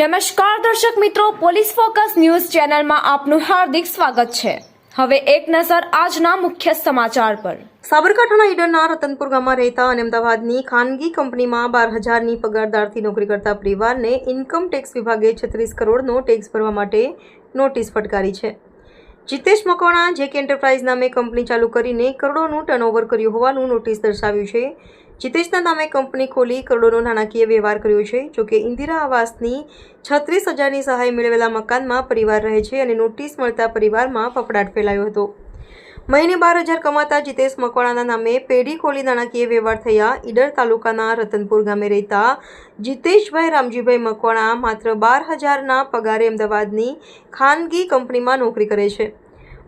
નમસ્કાર દર્શક મિત્રો, પોલીસ ફોકસ ન્યૂઝ ચેનલમાં આપનું હાર્દિક સ્વાગત છે. હવે એક નજર આજના મુખ્ય સમાચાર પર. સાબરકાંઠાના ઈડરના રતનપુર ગામમાં રહેતા અને અમદાવાદની ખાનગી કંપનીમાં બાર હજારની પગારદારથી નોકરી કરતા પરિવારને ઇન્કમ ટેક્સ વિભાગે છત્રીસ કરોડનો ટેક્સ ભરવા માટે નોટિસ ફટકારી છે. જીતેશ મકવાણા જે કે એન્ટરપ્રાઇઝ નામે કંપની ચાલુ કરીને કરોડોનું ટર્નઓવર કર્યું હોવાનું નોટિસ દર્શાવ્યું છે. જીતેશના નામે કંપની ખોલી કરોડોનો નાણાકીય વ્યવહાર કર્યો છે જોકે ઇન્દિરા આવાસની છત્રીસ હજારની સહાય મેળવેલા મકાનમાં પરિવાર રહે છે અને નોટિસ મળતા પરિવારમાં ફફડાટ ફેલાયો હતો. મહિને બાર હજાર કમાતા જીતેશ મકવાણાના નામે પેઢી ખોલી નાણાકીય વ્યવહાર થયા. ઈડર તાલુકાના રતનપુર ગામે રહેતા જીતેશભાઈ રામજીભાઈ મકવાણા માત્ર બાર હજારના પગારે અમદાવાદની ખાનગી કંપનીમાં નોકરી કરે છે.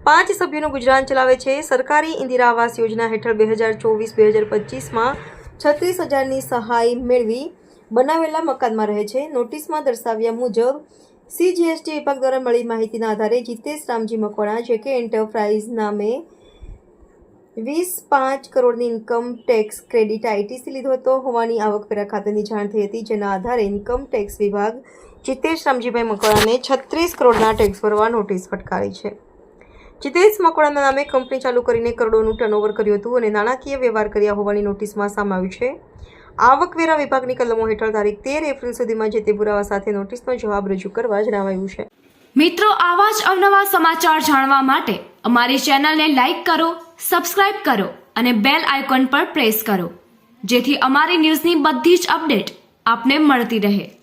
પાંચ સભ્યોનું ગુજરાન ચલાવે છે. સરકારી ઇન્દિરા આવાસ યોજના હેઠળ બે હજાર ચોવીસ બે હજાર પચીસમાં છત્રીસ હજારની સહાય મેળવી બનાવેલા મકાનમાં રહે છે. નોટિસમાં દર્શાવ્યા મુજબ સીજીએસટી વિભાગ દ્વારા મળી માહિતીના આધારે જીતેશ રામજી મકવાણા, જે કે એન્ટરપ્રાઇઝ નામે વીસ પાંચ કરોડની ઇન્કમ ટેક્સ ક્રેડિટ આઈટીસી લીધો હતો. હોવાની આવકવેરા ખાતેની જાણ થઈ હતી, જેના આધારે ઇન્કમ ટેક્સ વિભાગ જીતેશ રામજીભાઈ મકવાણાને છત્રીસ કરોડના ટેક્સ ભરવા નોટિસ ફટકારી છે. જીતેશ મકવાણાના નામે કંપની ચાલુ કરીને કરોડોનું ટર્નઓવર કર્યું હતું અને નાણાકીય વ્યવહાર કર્યા હોવાની નોટિસમાં સામે આવ્યું છે. આવકવેરા વિભાગની કલમો હેઠળ તારીખ તેર એપ્રિલ સુધીમાં જે તે પુરાવા સાથે નોટિસનો જવાબ રજૂ કરવા જણાવાયું છે. મિત્રો, આવા જ અવનવા સમાચાર જાણવા માટે અમારી ચેનલને લાઇક કરો, સબસ્ક્રાઇબ કરો અને બેલ આઇકોન પર પ્રેસ કરો, જેથી અમારી ન્યૂઝની બધી જ અપડેટ આપને મળતી રહે.